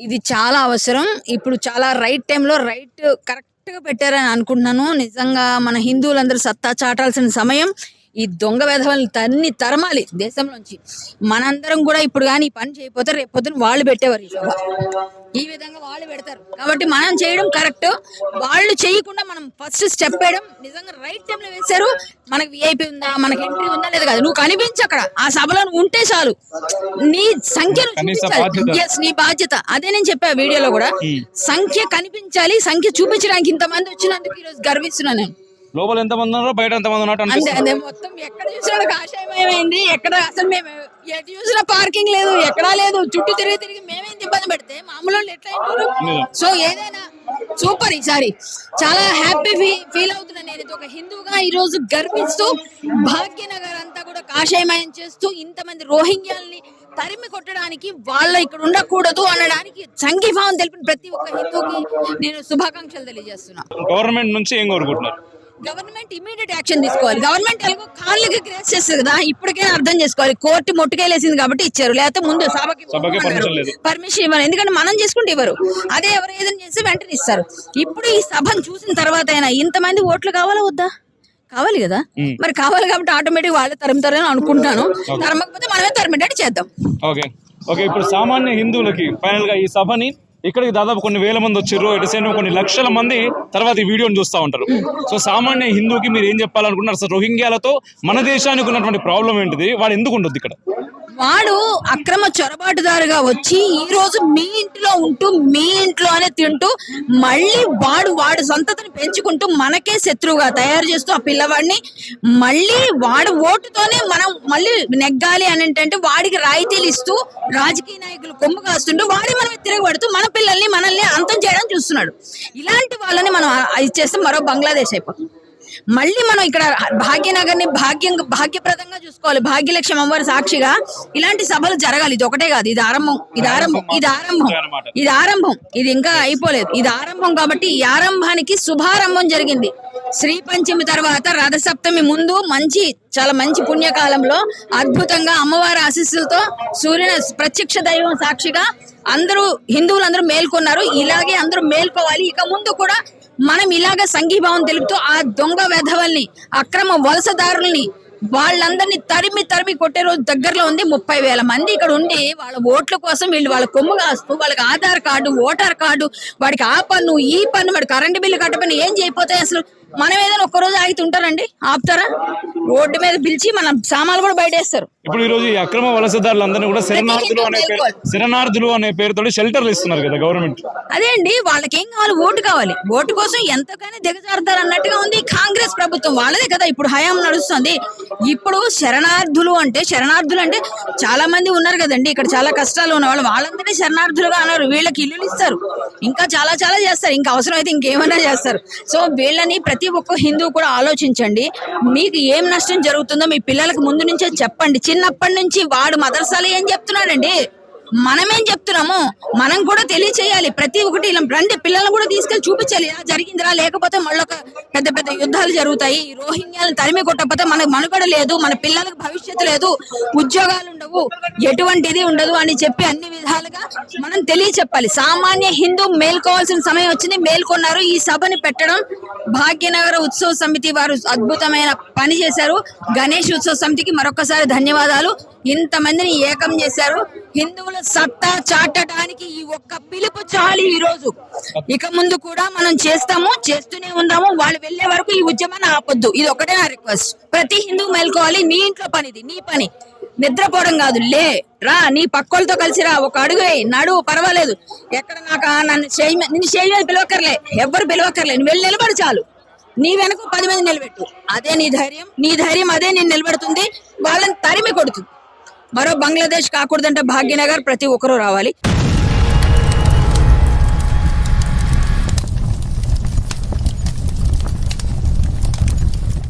ఇది చాలా అవసరం. ఇప్పుడు చాలా రైట్ టైంలో రైట్ కరెక్ట్గా పెట్టారని అనుకుంటున్నాను. నిజంగా మన హిందువులందరూ సత్తా చాటాల్సిన సమయం. ఈ దొంగ వెధవల్ని తన్ని తరమాలి దేశంలోంచి. మనందరం కూడా ఇప్పుడు కానీ ఈ పని చేయకపోతే రేపు పొద్దున వాళ్ళు పెట్టేవారు ఈ సభ. ఈ విధంగా వాళ్ళు పెడతారు. కాబట్టి మనం చేయడం కరెక్ట్. వాళ్ళు చేయకుండా మనం ఫస్ట్ స్టెప్ వేయడం నిజంగా రైట్ టైంలో వేశారు. మనకి విఐపి ఉందా? మనకి ఎంట్రీ ఉందా? లేదా కాదు. నువ్వు కనిపించు అక్కడ. ఆ సభలో ఉంటే చాలు. నీ సంఖ్యను. Yes, నీ బాధ్యత. అదే నేను చెప్పా వీడియోలో కూడా. సంఖ్య కనిపించాలి సంఖ్య చూపించడానికి ఇంతమంది వచ్చినందుకు ఈరోజు గర్విస్తున్నాను నేను. లోపల ఎంత మంది ఉన్నారో బయట ఎంత మంది ఉన్నట్టు అంతే అదే మొత్తం ఎక్కడ చూసినా కాషాయమయమైంది. ఎక్కడ అసలు మేము ఎటు చూసినా పార్కింగ్ లేదు ఎక్కడా లేదు. చుట్టూ తిరిగి తిరిగి మేమేంది ఇబ్బంది పెడితే మామూలు ఎట్లా. సో ఏదైనా సూపర్ ఈసారి చాలా హ్యాపీ ఫీల్ అవుతున్నా నేను ఒక హిందూగా ఈ రోజు గర్విస్తూ భాగ్యనగర్ అంతా కూడా కాషాయమయం చేస్తూ ఇంతమంది రోహింగ్యాల్ని తరిమి కొట్టడానికి వాళ్ళ ఇక్కడ ఉండకూడదు అనడానికి సంఘీభావం తెలిపిన ప్రతి ఒక్క హిందూకి నేను శుభాకాంక్షలు తెలియజేస్తున్నా. గవర్నమెంట్ నుంచి ఏం కోరుకుంటున్నారు? గవర్నమెంట్ ఇమీడియట్ యాక్షన్ తీసుకోవాలి. గవర్నమెంట్ ఎలాగో కాళ్ళకి గ్రేస్ చేస్తుంది కదా ఇప్పటికైనా అర్థం చేసుకోవాలి. కోర్టు మొట్టుకెళ్ళేసింది కాబట్టి ఇచ్చారు. లేకపోతే ముందు సభకి. పర్మిషన్ ఇవ్వరు. ఎందుకంటే మనం చేసుకుంటే ఇవ్వరు. అదే ఎవరు ఏదైనా చేస్తే వెంటనే ఇస్తారు. ఇప్పుడు ఈ సభను చూసిన తర్వాత అయినా ఇంతమంది ఓట్లు కావాలా వద్దా? కావాలి కదా. మరి కావాలి కాబట్టి ఆటోమేటిక్ వాళ్ళే తరుముతారని అనుకుంటాను తరమకపోతే మనమే తరిమేటట్టు చేద్దాం. ఓకే. ఓకే ఇప్పుడు సామాన్య హిందువులకి ఫైనల్గా ఈ సభని ఇక్కడికి దాదాపు కొన్ని వేల మంది వచ్చారు ఇటు సైడ్ కొన్ని లక్షల మంది తర్వాత ఈ వీడియోని చూస్తూ ఉంటారు. సో సామాన్య హిందూకి మీరు ఏం చెప్పాలనుకుంటున్నారు? అసలు రోహింగ్యాలతో మన దేశానికి ఉన్నటువంటి ప్రాబ్లం ఏంటిది? వాడు ఎందుకు ఉండొద్దు ఇక్కడ? వాడు అక్రమ చొరబాటుదారుగా వచ్చి ఈ రోజు మీ ఇంట్లో ఉంటూ మీ ఇంట్లోనే తింటూ మళ్ళీ వాడు వాడి సొంతతను పెంచుకుంటూ మనకే శత్రువుగా తయారు చేస్తూ ఆ పిల్లవాడిని మళ్ళీ వాడు ఓటుతోనే మనం మళ్ళీ నెగ్గాలి అని ఏంటంటే వాడికి రాయితీలు ఇస్తూ రాజకీయ నాయకులు కొమ్ము కాస్తుంటూ వాడి మనం తిరగబడుతూ మన పిల్లల్ని మనల్ని అంతం చేయడం చూస్తున్నాడు. ఇలాంటి వాళ్ళని మనం ఇది చేస్తే మరో బంగ్లాదేశ్ అయిపోతుంది. మళ్ళీ మనం ఇక్కడ భాగ్యనగర్ని భాగ్యం భాగ్యప్రదంగా చూసుకోవాలి. భాగ్యలక్ష్మి అమ్మవారి సాక్షిగా ఇలాంటి సభలు జరగాలి. ఇది ఒకటే కాదు. ఇది ఆరంభం. ఇది ఆరంభం. ఇది ఆరంభం. ఇది ఆరంభం. ఇది ఇంకా అయిపోలేదు. ఇది ఆరంభం కాబట్టి ఈ ఆరంభానికి శుభారంభం జరిగింది. శ్రీ పంచమి తర్వాత రథసప్తమి ముందు మంచి చాలా మంచి పుణ్యకాలంలో అద్భుతంగా అమ్మవారి ఆశీస్సులతో సూర్యుని ప్రత్యక్ష దైవం సాక్షిగా అందరూ హిందువులందరూ మేల్కొన్నారు. ఇలాగే అందరూ మేల్కోవాలి. ఇక ముందు కూడా మనం ఇలాగ సంఘీభావం తెలుపుతూ ఆ దొంగ వెధవల్ని అక్రమ వలసదారుల్ని వాళ్ళందరినీ తరిమి తరిమి కొట్టే రోజు దగ్గరలో ఉంది ముప్పై వేల మంది ఇక్కడ ఉండి వాళ్ళ ఓట్ల కోసం వీళ్ళు వాళ్ళ కొమ్ము కాస్తూ వాళ్ళకి ఆధార్ కార్డు ఓటర్ కార్డు వాడికి ఆ పన్ను ఈ పన్ను వాడి కరెంటు బిల్లు కట్టపని ఏం చేయకపోతే అసలు? మనం ఏదైనా ఒక్కరోజు ఆగితే ఉంటారండి ఆపుతారా? రోడ్డు మీద పిలిచి మనం సామాన్లు కూడా బయటేస్తారు. ఇప్పుడు ఈ రోజు ఈ అక్రమ వలసదారులందరినీ కూడా శరణార్థులు అనే పేరు శరణార్థులు అనే పేరుతో షెల్టర్లు ఇస్తున్నారు కదా గవర్నమెంట్ అదే అండి వాళ్ళకి ఏం కావాలి? ఓటు కావాలి. ఓటు కోసం ఎంతకైనా దిగజారుతారు అన్నట్టుగా ఉంది కాంగ్రెస్ ప్రభుత్వం. వాళ్ళదే కదా ఇప్పుడు హయాం నడుస్తుంది. ఇప్పుడు శరణార్థులు అంటే శరణార్థులు అంటే చాలా మంది ఉన్నారు కదండి. ఇక్కడ చాలా కష్టాలు ఉన్న వాళ్ళు. వాళ్ళందరినీ శరణార్థులుగా అన్నారు. వీళ్ళకి ఇల్లులు ఇస్తారు. ఇంకా చాలా చాలా చేస్తారు. ఇంకా అవసరం అయితే ఇంకేమైనా చేస్తారు. సో వీళ్ళని ప్రతి ఒక్క హిందూ కూడా ఆలోచించండి. మీకు ఏం నష్టం జరుగుతుందో మీ పిల్లలకు ముందు నుంచే చెప్పండి. చిన్నప్పటి నుంచి వాడు మదర్సాలు ఏం చెప్తున్నాడండి. మనమేం చెప్తున్నాము మనం కూడా తెలియచేయాలి. ప్రతి ఒక్కటి ఇలా రండి పిల్లల్ని కూడా తీసుకెళ్ళి చూపించాలి. ఇలా జరిగిందిరా లేకపోతే మళ్ళీ ఒక పెద్ద పెద్ద యుద్ధాలు జరుగుతాయి. రోహింగ్యాలను తరిమి కొట్టకపోతే మనకు మనుగడ లేదు మన పిల్లలకు భవిష్యత్తు లేదు ఉద్యోగాలు ఉండవు ఎటువంటిది ఉండదు అని చెప్పి అన్ని విధాలుగా మనం తెలియచెప్పాలి. సామాన్య హిందూ మేల్కోవాల్సిన సమయం వచ్చింది మేల్కొన్నారు. ఈ సభని పెట్టడం భాగ్యనగర ఉత్సవ సమితి వారు అద్భుతమైన పని చేశారు. గణేష్ ఉత్సవ సమితికి మరొకసారి ధన్యవాదాలు. ఇంతమందిని ఏకం చేశారు. హిందువుల సత్తా చాటడానికి ఈ ఒక్క పిలుపు చాలు ఈ రోజు ఇక ముందు కూడా మనం చేస్తాము చేస్తూనే ఉందాము. వాళ్ళు వెళ్ళే వరకు ఈ ఉద్యమాన్ని ఆపొద్దు. ఇది ఒకటే నా రిక్వెస్ట్ ప్రతి హిందువు మేల్కోవాలి. నీ ఇంట్లో పనిది నీ పని. నిద్రపోవడం కాదు. లే రా నీ పక్కోళ్ళతో కలిసి రా. ఒక అడుగు వేయి. నడు పర్వాలేదు. ఎక్కడ నాకు నన్ను చేయి నిన్ను చేయి పిలవక్కర్లే. ఎవ్వరు పిలవక్కర్లే. నువ్వు వెళ్ళి నిలబడి చాలు. నీ వెనక పది మంది నిలబెట్టు. అదే నీ ధైర్యం. నీ ధైర్యం అదే నేను నిలబెడుతుంది. వాళ్ళని తరిమి కొడుతుంది. మరో బంగ్లాదేశ్ కాకూడదంటే భాగ్యనగర్ ప్రతి ఒక్కరూ రావాలి.